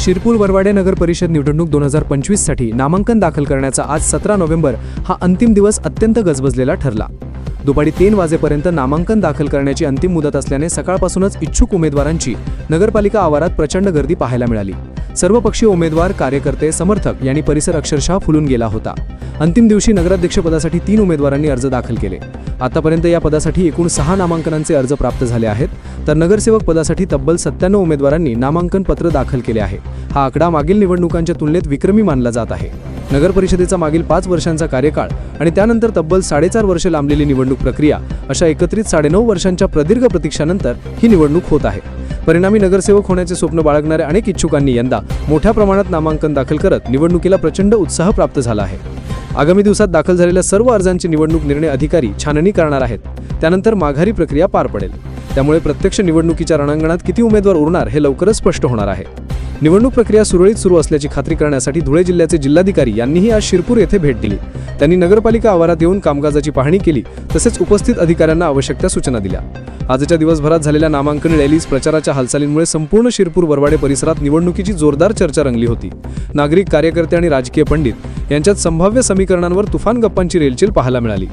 शिरपूर वरवाडे नगर परिषद निवडणूक दोन हजार पंचवीससाठी नामांकन दाखल करण्याचा आज सतरा नोव्हेंबर हा अंतिम दिवस अत्यंत गजबजलेला ठरला. दुपारी तीन वाजेपर्यंत नामांकन दाखल करण्याची अंतिम मुदत असल्याने सकाळपासूनच इच्छुक उमेदवारांची नगरपालिका आवारात प्रचंड गर्दी पाहायला मिळाली. सर्वपक्षीय उमेदवार कार्यकर्ते समर्थक यांनी परिसर अक्षरशः फुलून गेला होता. अंतिम दिवशी नगराध्यक्षपदासाठी तीन उमेदवारांनी अर्ज दाखल केले. आतापर्यंत या पदासाठी एकूण सहा नामांकनांचे अर्ज प्राप्त झाले आहेत. तर नगरसेवक पदासाठी तब्बल सत्त्याण्णव उमेदवारांनी नामांकन पत्र दाखल केले आहे. हा आकडा मागील निवडणुकांच्या तुलनेत विक्रमी मानला जात आहे. नगर परिषदेचा मागील पाच वर्षांचा कार्यकाळ आणि त्यानंतर तब्बल साडेचार वर्ष लांबलेली निवडणूक प्रक्रिया अशा एकत्रित साडेनऊ वर्षांच्या प्रदीर्घ प्रतीक्षानंतर ही निवडणूक होत आहे. परिणामी नगरसेवक होण्याचे स्वप्न बाळगणाऱ्या अनेक इच्छुकांनी यंदा मोठ्या प्रमाणात नामांकन दाखल करत निवडणुकीला प्रचंड उत्साह प्राप्त झाला आहे. आगामी दिवसात दाखल झालेल्या सर्व अर्जांची निवडणूक निर्णय अधिकारी छाननी करणार आहेत. त्यानंतर माघारी प्रक्रिया पार पडेल. त्यामुळे प्रत्यक्ष निवडणुकीच्या रणांगणात किती उमेदवार उरणार हे लवकरच स्पष्ट होणार आहे. निवडणूक प्रक्रिया सुरळीत सुरू असल्याची खात्री करण्यासाठी धुळे जिल्ह्याचे जिल्हाधिकारी यांनीही आज शिरपूर येथे भेट दिली. त्यांनी नगरपालिका आवारात येऊन कामकाजाची पाहणी केली तसेच उपस्थित अधिकाऱ्यांना आवश्यक त्या सूचना दिल्या. आजच्या दिवसभरात झालेल्या नामांकन रॅलीज प्रचाराच्या हालचालींमुळे संपूर्ण शिरपूर वरवाडे परिसरात निवडणुकीची जोरदार चर्चा रंगली होती. नागरिक कार्यकर्ते आणि राजकीय पंडित यांच्यात संभाव्य समीकरणांवर तुफान गप्पांची रेलचेल पाहायला मिळाली.